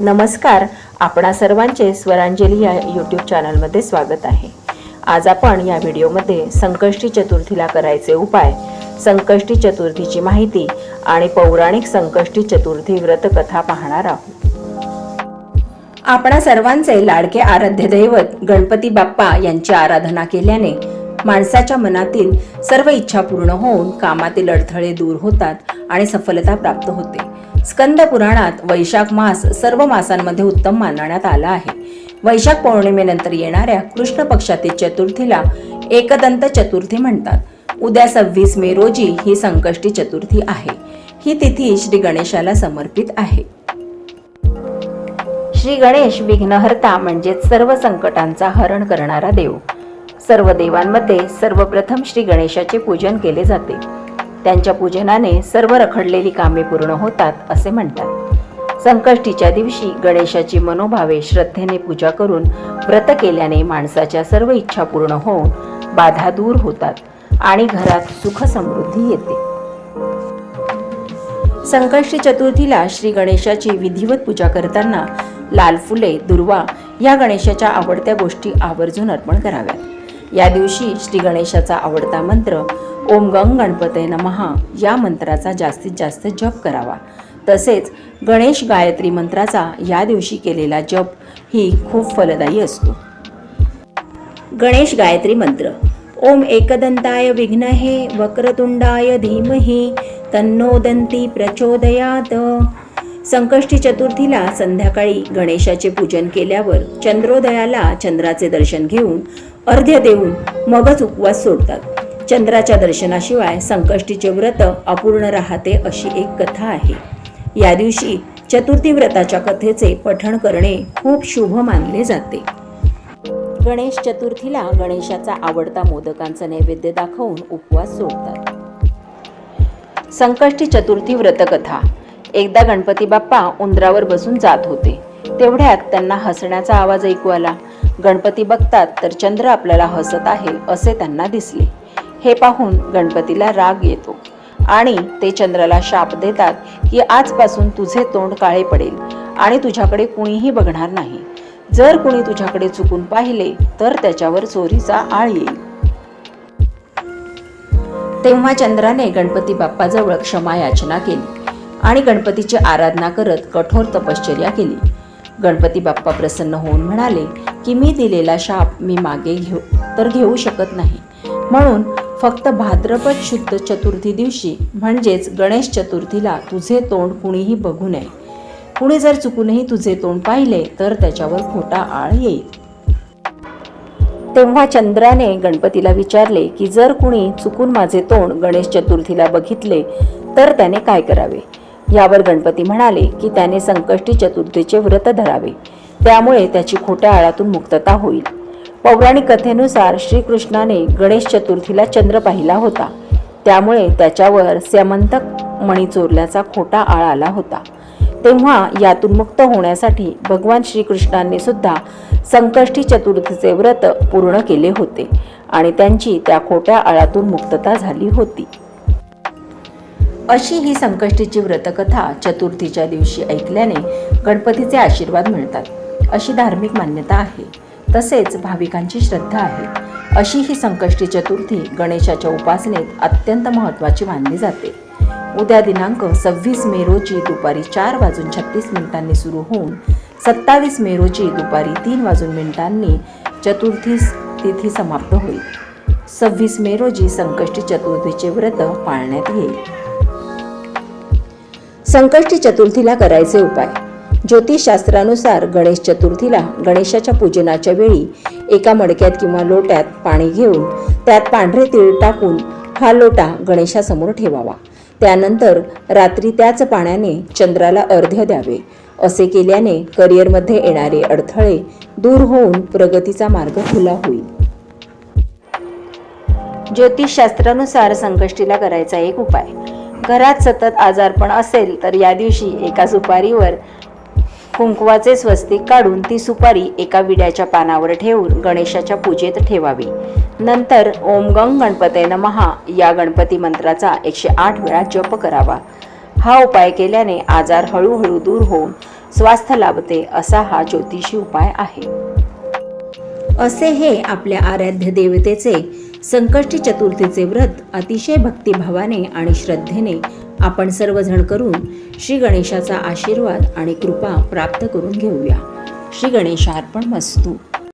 नमस्कार. आपणा सर्वांचे स्वरांजली या यूट्यूब चॅनलमध्ये स्वागत आहे. आज आपण या व्हिडिओमध्ये संकष्टी चतुर्थीला करायचे उपाय संकष्टी चतुर्थीची माहिती आणि पौराणिक संकष्टी चतुर्थी व्रतकथा पाहणार आहोत. आपणा सर्वांचे लाडके आराध्य दैवत गणपती बाप्पा यांची आराधना केल्याने माणसाच्या मनातील सर्व इच्छा पूर्ण होऊन कामातील अडथळे दूर होतात आणि सफलता प्राप्त होते. स्कंद पुराणात वैशाख मास सर्व मासांमध्ये उत्तम मानण्यात आला आहे. वैशाख पौर्णिमेनंतर येणाऱ्या कृष्ण पक्षातील चतुर्थीला एकदंत चतुर्थी म्हणतात. उद्या सव्वीस मे रोजी ही संकष्टी चतुर्थी आहे. ही तिथी श्री गणेशाला समर्पित आहे. श्री गणेश विघ्नहर्ता म्हणजेच सर्व संकटांचा हरण करणारा देव. सर्व देवांमध्ये सर्वप्रथम श्री गणेशाचे पूजन केले जाते. त्यांच्या पूजनाने सर्व रखडलेली कामे पूर्ण होतात असे म्हणतात. संकष्टीच्या दिवशी गणेशाची मनोभावे श्रद्धेने पूजा करून व्रत केल्याने माणसाच्या सर्व इच्छा पूर्ण होऊन बाधा दूर होतात आणि घरात सुख समृद्धी येते. संकष्टी चतुर्थीला श्री गणेशाची विधिवत पूजा करताना लाल फुले दुर्वा या गणेशाच्या आवडत्या गोष्टी आवर्जून अर्पण कराव्यात. या दिवशी श्री गणेशाचा आवडता मंत्र ओम गंग गणपते नमहा या मंत्राचा जास्तीत जास्त जप करावा. तसेच गणेश गायत्री मंत्राचा या दिवशी केलेला जप ही खूप फलदायी असतो. गणेश गायत्री मंत्र ओम एकदंताय विघ्नहे वक्रतुंडाय धीमहि तन्नो दंती प्रचोदयात. संकष्टी चतुर्थीला संध्याकाळी गणेशाचे पूजन केल्यावर चंद्रोदयाला चंद्राचे दर्शन घेऊन अर्ध्य देऊन मगच उपवास सोडतात. चंद्राच्या दर्शनाशिवाय संकष्टीचे व्रत अपूर्ण राहते अशी एक कथा आहे. या दिवशी चतुर्थी व्रताच्या कथेचे पठण करणे खूप शुभ मानले जाते. गणेश चतुर्थीला गणेशाचा आवडता मोदकांचा नैवेद्य दाखवून उपवास सोडतात. संकष्टी चतुर्थी व्रतकथा. एकदा गणपती बाप्पा उंदरावर बसून जात होते. तेवढ्यात त्यांना हसण्याचा आवाज ऐकू आला. गणपती बघतात तर चंद्र आपल्याला हसत आहे असे त्यांना दिसले. हे पाहून गणपतीला राग येतो. आणि ते चंद्राला शाप देतात की आजपासून तुझे तोंड काळे पडेल आणि तुझ्याकडे कुणीही बघणार नाही. जर कुणी तुझ्याकडे चुकून पाहिले तर त्याच्यावर चोरीचा आळ येईल. तेव्हा चंद्राने गणपती बाप्पाजवळ क्षमा याचना केली. आणि गणपतीची आराधना करत कठोर तपश्चर्या केली. गणपती बाप्पा प्रसन्न होऊन म्हणाले की मी दिलेला शाप मी मागे घेऊ तर घेऊ शकत नाही. म्हणून फक्त भाद्रपद शुद्ध चतुर्थी दिवशी म्हणजेच गणेश चतुर्थीला तुझे तोंड कुणीही बघू नये. कुणी जर चुकूनही तुझे तोंड पाहिले तर त्याच्यावर खोटा आळ येईल. तेव्हा चंद्राने गणपतीला विचारले की जर कुणी चुकून माझे तोंड गणेश चतुर्थीला बघितले तर त्याने काय करावे? यावर गणपती म्हणाले की त्याने संकष्टी चतुर्थीचे व्रत धरावे. त्यामुळे त्याची खोट्या आळातून मुक्तता होईल. पौराणिक कथेनुसार श्रीकृष्णाने गणेश चतुर्थीला चंद्र पाहिला होता. त्यामुळे त्याच्यावर स्यमंतक मणी चोरल्याचा खोटा आळ आला होता. तेव्हा यातून मुक्त होण्यासाठी भगवान श्रीकृष्णांनी सुद्धा संकष्टी चतुर्थीचे व्रत पूर्ण केले होते आणि त्यांची त्या खोट्या आळातून मुक्तता झाली होती. अशी ही संकष्टीची व्रतकथा चतुर्थीच्या दिवशी ऐकल्याने गणपतीचे आशीर्वाद मिळतात. अशी धार्मिक मान्यता आहे. तसेच भाविकांची श्रद्धा आहे. अशी ही संकष्टी चतुर्थी गणेशाच्या उपासनेत अत्यंत महत्त्वाची मानली जाते. उद्या दिनांक सव्वीस मे रोजी दुपारी चार वाजून छत्तीस मिनिटांनी सुरू होऊन सत्तावीस मे रोजी दुपारी तीन वाजून मिनिटांनी चतुर्थी तिथी समाप्त होईल. सव्वीस मे रोजी संकष्टी चतुर्थीचे व्रत पाळण्यात येईल. संकष्टी चतुर्थीला करायचे उपाय. ज्योतिषशास्त्रानुसार गणेश चतुर्थीला गणेशाच्या पूजनाच्या वेळी एका मडक्यात किंवा लोट्यात पाणी घेऊन त्यात पांढरे तीळ टाकून हा लोटा गणेशासमोर ठेवावा. त्यानंतर रात्री त्याच पाण्याने चंद्राला अर्ध्य द्यावे. असे केल्याने करिअरमध्ये येणारे अडथळे दूर होऊन प्रगतीचा मार्ग खुला होईल. ज्योतिषशास्त्रानुसार संकष्टीला करायचा एक उपाय. घरात सतत आजारपण असेल तर या दिवशी एका सुपारीवर कुंकवाचे स्वस्तिक काढून ती सुपारी एका विड्याच्या पानावर ठेवून गणेशाच्या पूजेत ठेवावी. नंतर ओम गंग गणपते नमहा या गणपती मंत्राचा एकशे आठ वेळा जप करावा. हा उपाय केल्याने आजार हळूहळू दूर होऊन स्वास्थ्य लाभते असा हा ज्योतिषी उपाय आहे. असे हे आपल्या आराध्य देवतेचे संकष्टी चतुर्थीचे व्रत अतिशय भक्तिभावाने आणि श्रद्धेने आपण सर्वजण करून श्री गणेशाचा आशीर्वाद आणि कृपा प्राप्त करून घेऊया. श्री गणेशार्पण मस्तू.